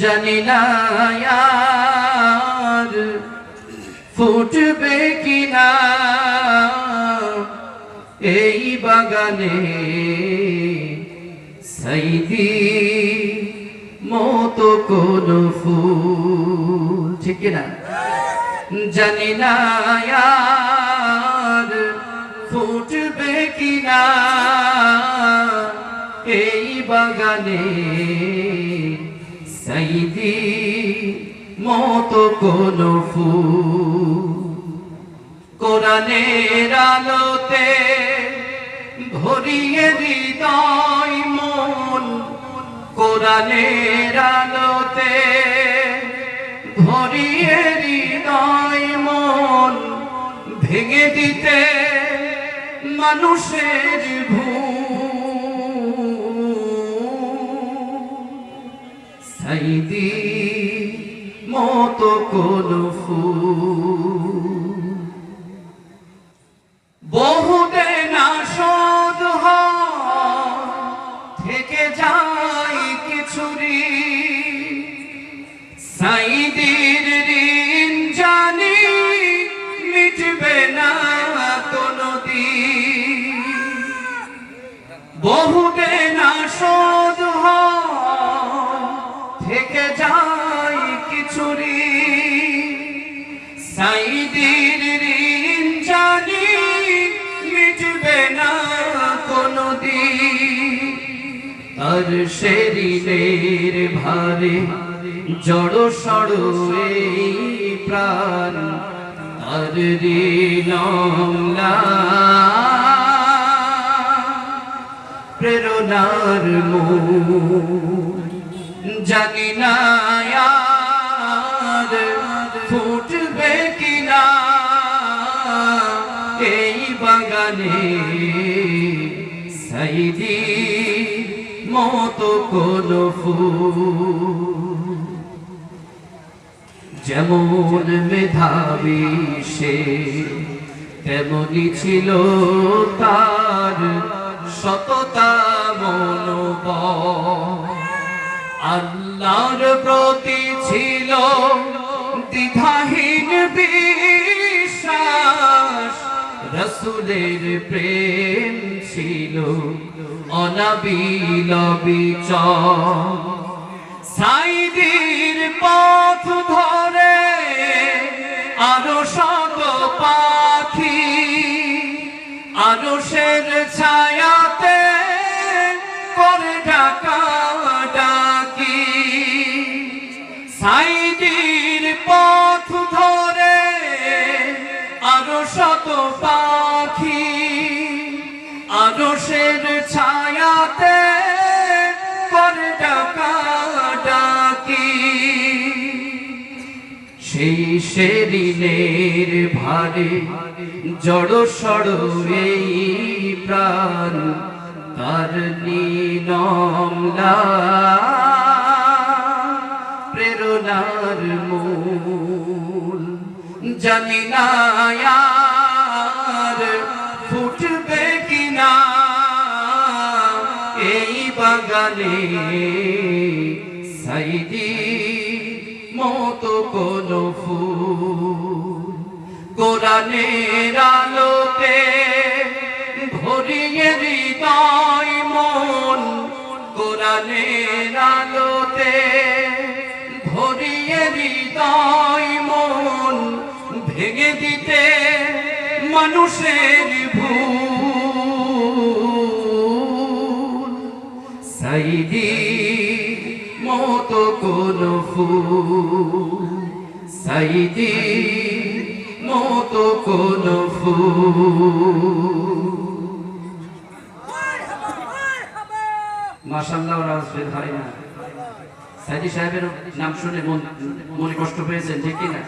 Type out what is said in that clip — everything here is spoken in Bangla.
জানি না ফুটবে কিনা। এই বাগানে সাইদি মতো কোন ফুল, ঠিক জানি না আর ফুটবে কিনা। এই বাগানে সাইদি মতো কোন ফুল। কোরআনের আলোতে ভরিয়ে হৃদয় মন। কোরআনের আলোতে ভরিয়ে হৃদয় মন। ভেঙে দিতে মানুষের ভুল। সাইদি মতো কোন ফুল। আসদ হয়, থেকে যায় কিছুরি সাইদির ঋণ জানি মিটবে না কোনদিন বহুদিন আসদ হয়, সাইদির ঋণ জানি মিটবে না কোনদিন। আর সে ঋণের ভারে জড় সড় প্রাণ ঋণ প্রেরণার মূল জানি না সাইদি মতো কোন যেমন মেধাবী সে, তেমনি ছিল তার সততা মনোব আল্লাহর প্রতি ছিল দ্বিধাহীন রসুলের প্রেম ছিল অনাবিল বিচর সাইদির পথ ধরে আরও শত পাখি আরও শের ছায়াতে করে ঢাকা ডাকি। সাইদির পথ ধরে আরও শত পাখি শের ছায়াতে করে ডাকা সেই সেরিনের ভারে জড় সড় এই প্রাণ, তার নীলমলা প্রেরণার মূল জানি না বাগানে সাইদি মতো কোন ফুল। কোরআনের আলোতে ভরিয়ে হৃদয় মন। কোরআনের আলোতে ভরিয়ে হৃদয় মন। ভেঙে দিতে মানুষের ফুল সাইদি মতো কোন মাসাল্লাহ রাজবেদ হয় না। সাইদি সাহেবের নাম শুনে মনে কষ্ট পেয়েছেন, ঠিক কি না